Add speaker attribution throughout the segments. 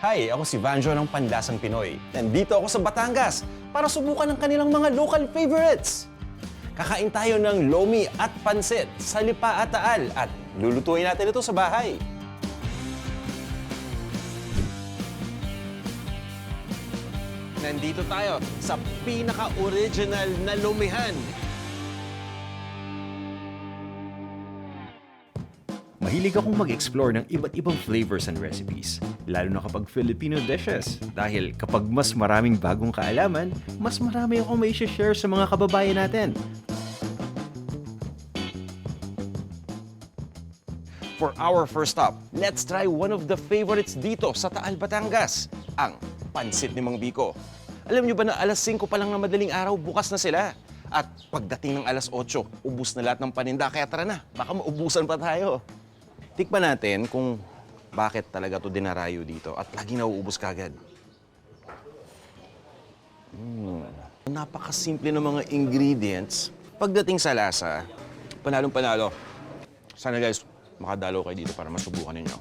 Speaker 1: Hi, ako si Vanjo ng Panlasang Pinoy. Nandito ako sa Batangas para subukan ang kanilang mga local favorites. Kakain tayo ng lomi at pansit sa Lipa at Taal at lulutuin natin ito sa bahay. Nandito tayo sa pinaka-original na lumihan.
Speaker 2: Mahilig akong mag-explore ng iba't ibang flavors and recipes, lalo na kapag Filipino dishes. Dahil kapag mas maraming bagong kaalaman, mas marami akong may share sa mga kababayan natin.
Speaker 1: For our first stop, let's try one of the favorites dito sa Taal, Batangas, ang pansit ni Mang Biko. Alam nyo ba na alas 5 pa lang na madaling araw, bukas na sila. At pagdating ng alas 8, ubus na lahat ng paninda. Kaya tara na, baka maubusan pa tayo. Tikman natin kung bakit talaga to dinarayo dito at lagi nauubos kagad. Mm. Napakasimple ng mga ingredients. Pagdating sa lasa, panalong panalo. Sana guys, makadalo kayo dito para masubukan ninyo.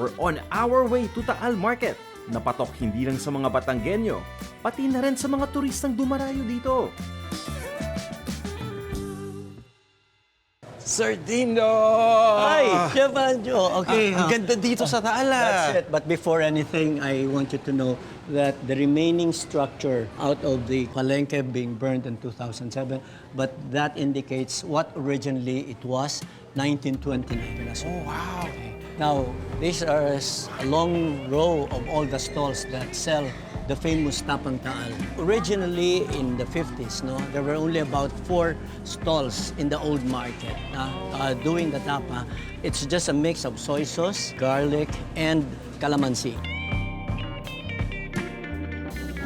Speaker 2: We're on our way to Taal Market. Napatok hindi lang sa mga Batanggenyo, pati na rin sa mga turistang dumarayo dito.
Speaker 1: Sardino!
Speaker 3: Hi, Chef Anjo. Okay.
Speaker 1: Ah, ang ganda dito sa Taala.
Speaker 3: That's it. But before anything, I want you to know that the remaining structure out of the Palenque being burned in 2007, but that indicates what originally it was, 1929. as well.
Speaker 1: Oh, wow.
Speaker 3: Now, these are a long row of all the stalls that sell the famous tapang taal. Originally, in the 50s, no, there were only about four stalls in the old market na, uh, doing the tapa. It's just a mix of soy sauce, garlic, and calamansi.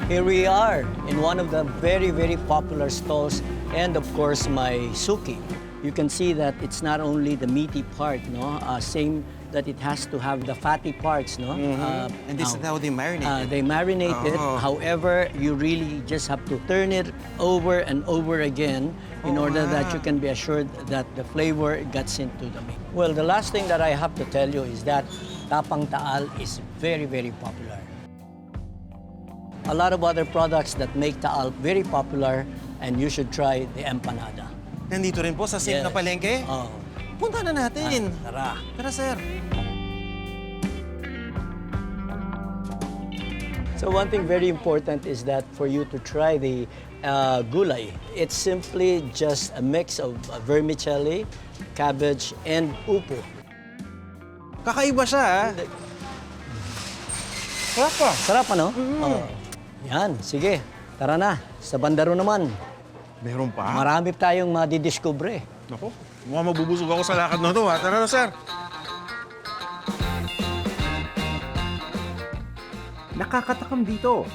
Speaker 3: Here we are in one of the very, very popular stalls, and of course, my suki. You can see that it's not only the meaty part, no, uh, same that it has to have the fatty parts, no. Uh,
Speaker 1: And this is
Speaker 3: now,
Speaker 1: how they marinate
Speaker 3: uh,
Speaker 1: it.
Speaker 3: they marinate it.
Speaker 1: Oh.
Speaker 3: However, you really just have to turn it over and over again in
Speaker 1: Oh,
Speaker 3: order that
Speaker 1: wow.
Speaker 3: you can be assured that the flavor gets into the meat. Well, the last thing that I have to tell you is that tapang taal is very, very popular. A lot of other products that make taal very popular, and you should try the empanada.
Speaker 1: Nandito rin po sa na
Speaker 3: Yes.
Speaker 1: palengke.
Speaker 3: Oh.
Speaker 1: Punta na natin.
Speaker 3: Tara.
Speaker 1: Tara, sir.
Speaker 3: So one thing very important is that for you to try the uh, gulay, it's simply just a mix of uh, vermicelli, cabbage, and upo.
Speaker 1: Kakaiba siya, ha? Sarap pa.
Speaker 3: Sarap ano? Oh. Yan, sige. Tara na. Sa bandaro naman.
Speaker 1: Meron pa?
Speaker 3: Marami tayong madidiscover.
Speaker 1: Ako, mukhang mabubusog ako sa lakad na to, ha? Tara na, sir.
Speaker 2: Nakakatakam dito.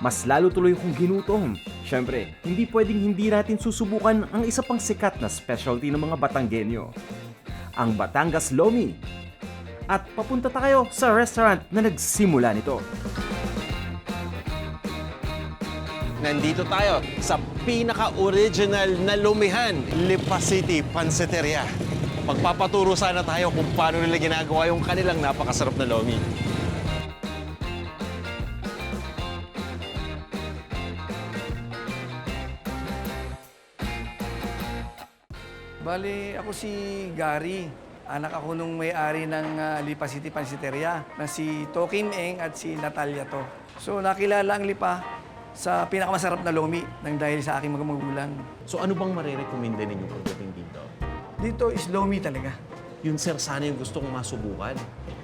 Speaker 2: Mas lalo tuloy kong ginutom. Siyempre, hindi pwedeng hindi natin susubukan ang isa pang sikat na specialty ng mga Batanggenyo. Ang Batangas Lomi. At papunta tayo sa restaurant na nagsimula nito.
Speaker 1: Nandito tayo sa pinaka-original na lumihan, Lipa City Pansiteria. Magpapaturo sana tayo kung paano nila ginagawa yung kanilang napakasarap na lomi.
Speaker 4: Bali, ako si Gary. Anak ako nung may-ari ng ah, Lipa City Pansiteria na si Tokim Eng at si Natalia to. So nakilala ang Lipa sa pinakamasarap na lomi nang dahil sa aking mga magulang.
Speaker 1: So ano bang marirekomenda ninyo pagdating dito?
Speaker 4: Dito is lomi talaga.
Speaker 1: Yun sir, sana yung gusto kong masubukan.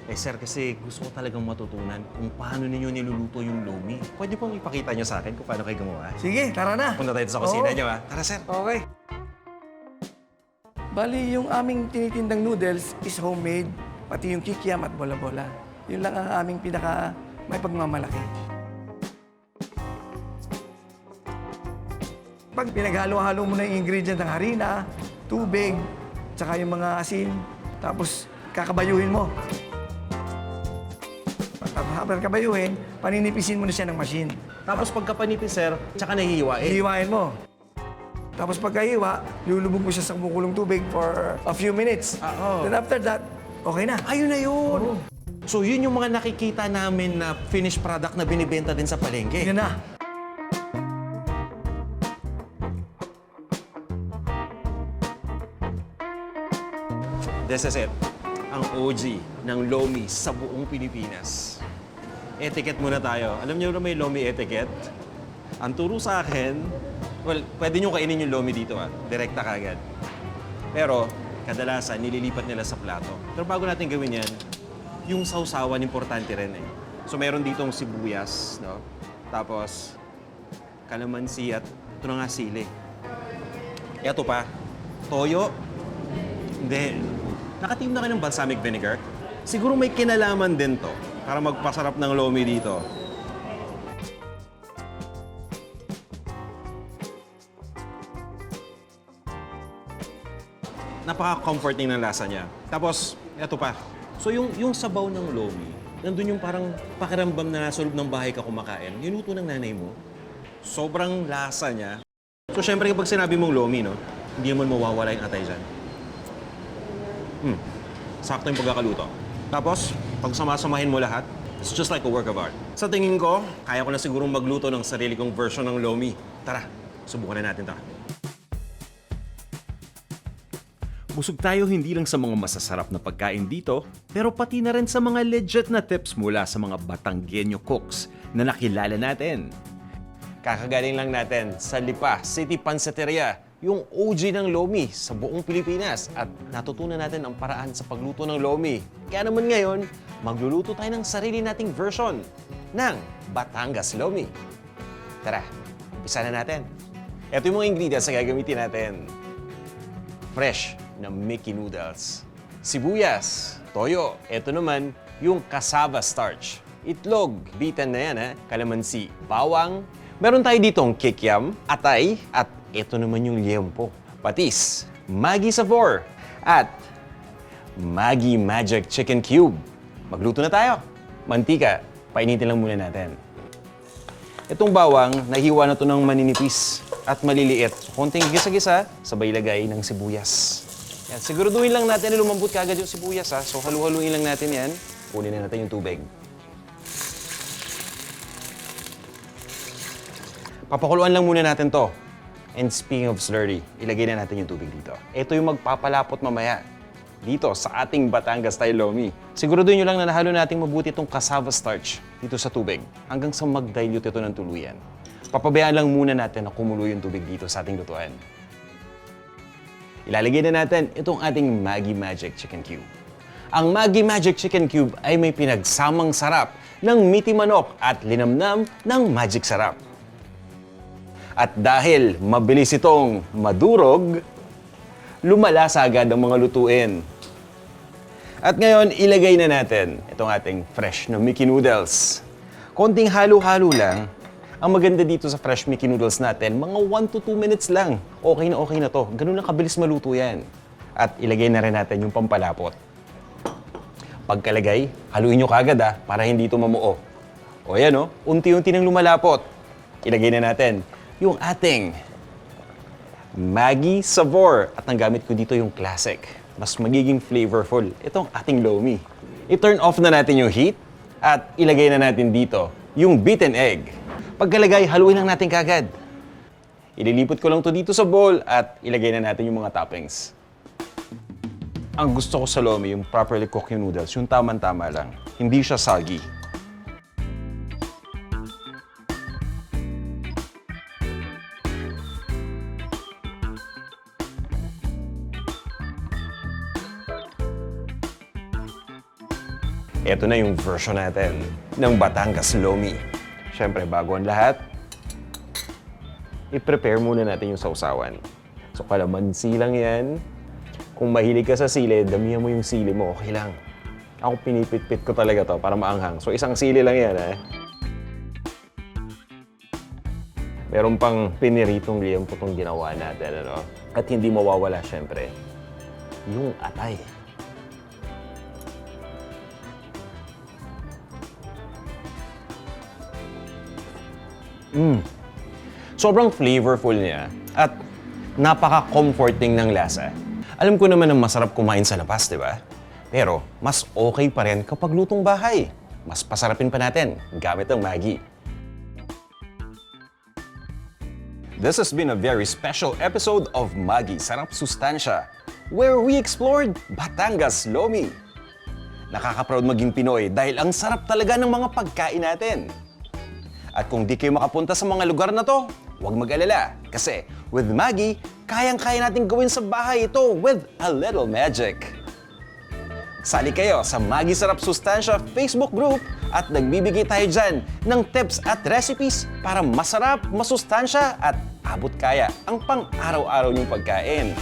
Speaker 1: Eh sir, kasi gusto ko talagang matutunan kung paano ninyo niluluto yung lomi. Pwede pong ipakita nyo sa akin kung paano kayo gumawa?
Speaker 4: Sige, tara na.
Speaker 1: Punta tayo sa kusina
Speaker 4: Oo.
Speaker 1: nyo ha. Tara sir.
Speaker 4: Okay. Bali, yung aming tinitindang noodles is homemade, pati yung kikiam at bola-bola. Yun lang ang aming pinaka may pagmamalaki. Pag pinaghalo-halo mo na yung ingredient ng harina, tubig, tsaka yung mga asin, tapos kakabayuhin mo. Habang kabayuhin, paninipisin mo na siya ng machine.
Speaker 1: Tapos pagkapanipis sir, tsaka nahihiwain.
Speaker 4: Hihiwain mo. Tapos pagkahiwa, lulubog mo siya sa kumukulong tubig for a few minutes.
Speaker 1: Ah, oo.
Speaker 4: Then after that, okay na.
Speaker 1: Ayun na yun! So yun yung mga nakikita namin na finished product na binibenta din sa palengke.
Speaker 4: Yan na.
Speaker 1: This is it. Ang OG ng Lomi sa buong Pilipinas. Etiquette muna tayo. Alam niyo na may Lomi etiquette? Ang turo sa akin, well, pwede niyo kainin yung Lomi dito ah. Direkta kagad. Pero, kadalasan, nililipat nila sa plato. Pero bago natin gawin yan, yung sausawan, importante rin eh. So, meron ditong sibuyas, no? Tapos, kalamansi at ito na nga sili. Ito pa, toyo, hindi. Nakatim na kayo ng balsamic vinegar? Siguro may kinalaman din to para magpasarap ng lomi dito. Napaka-comforting ng lasa niya. Tapos, eto pa. So yung, yung sabaw ng lomi, nandun yung parang pakiramdam na nasa loob ng bahay ka kumakain. Niluto ng nanay mo. Sobrang lasa niya. So syempre kapag sinabi mong lomi, no, hindi naman mawawala yung atay dyan. Hmm. Sakto yung pagkakaluto. Tapos, pag samasamahin mo lahat, it's just like a work of art. Sa tingin ko, kaya ko na sigurong magluto ng sarili kong version ng Lomi. Tara, subukan na natin ta.
Speaker 2: Busog tayo hindi lang sa mga masasarap na pagkain dito, pero pati na rin sa mga legit na tips mula sa mga Batanggenyo cooks na nakilala natin.
Speaker 1: Kakagaling lang natin sa Lipa City Panseteria, yung OG ng Lomi sa buong Pilipinas at natutunan natin ang paraan sa pagluto ng Lomi. Kaya naman ngayon, magluluto tayo ng sarili nating version ng Batangas Lomi. Tara, umpisa na natin. Ito yung mga ingredients na gagamitin natin. Fresh na Mickey noodles. Sibuyas, toyo. Ito naman, yung cassava starch. Itlog, beaten na yan ha. Kalamansi, bawang. Meron tayo ditong kikiam, atay, at ito naman yung liempo. Patis, Maggi Savor, at Maggi Magic Chicken Cube. Magluto na tayo. Mantika, painitin lang muna natin. Itong bawang, nahiwa na to ng maninipis at maliliit. Konting gisa-gisa, sabay lagay ng sibuyas. Yan, siguraduhin lang natin na lumambot kagad yung sibuyas ha. So halu-haluin lang natin yan. Kunin na natin yung tubig. Papakuluan lang muna natin to. And speaking of slurry, ilagay na natin yung tubig dito. Ito yung magpapalapot mamaya dito sa ating Batangas style lomi. Siguraduhin nyo lang na nahalo nating mabuti itong cassava starch dito sa tubig hanggang sa mag-dilute ito ng tuluyan. Papabayaan lang muna natin na kumulo yung tubig dito sa ating lutuan. Ilalagay na natin itong ating Maggi Magic Chicken Cube. Ang Maggi Magic Chicken Cube ay may pinagsamang sarap ng meaty manok at linamnam ng magic sarap. At dahil mabilis itong madurog, lumalasa agad ang mga lutuin. At ngayon, ilagay na natin itong ating fresh na Mickey Noodles. Konting halo-halo lang. Ang maganda dito sa fresh Mickey Noodles natin, mga 1 to 2 minutes lang. Okay na okay na to. Ganun lang kabilis maluto yan. At ilagay na rin natin yung pampalapot. Pagkalagay, haluin nyo kagad ah, para hindi ito mamuo. O yan oh, unti-unti nang lumalapot. Ilagay na natin yung ating Maggi Savor. At ang gamit ko dito yung classic. Mas magiging flavorful itong ating lomi. I-turn off na natin yung heat at ilagay na natin dito yung beaten egg. Pagkalagay, haluin lang natin kagad. Ililipot ko lang to dito sa bowl at ilagay na natin yung mga toppings. Ang gusto ko sa lomi, yung properly cooked yung noodles, yung tamang-tama lang. Hindi siya soggy. Ito na yung version natin ng Batangas Lomi. Siyempre, bago ang lahat, i-prepare muna natin yung sausawan. So, kalamansi lang yan. Kung mahilig ka sa sili, damihan mo yung sili mo, okay lang. Ako pinipit-pit ko talaga to para maanghang. So, isang sili lang yan, eh. Meron pang piniritong liempo tong ginawa natin, ano? At hindi mawawala, syempre, yung atay. Mm. Sobrang flavorful niya at napaka-comforting ng lasa. Alam ko naman na masarap kumain sa labas, di ba? Pero mas okay pa rin kapag lutong bahay. Mas pasarapin pa natin gamit ang Maggi. This has been a very special episode of Maggi Sarap Sustansya, where we explored Batangas Lomi. Nakaka-proud maging Pinoy dahil ang sarap talaga ng mga pagkain natin. At kung di kayo makapunta sa mga lugar na to, huwag mag-alala. Kasi with Maggi, kayang-kaya natin gawin sa bahay ito with a little magic. Sali kayo sa Maggi Sarap Sustansya Facebook group at nagbibigay tayo dyan ng tips at recipes para masarap, masustansya at abot kaya ang pang-araw-araw niyong pagkain.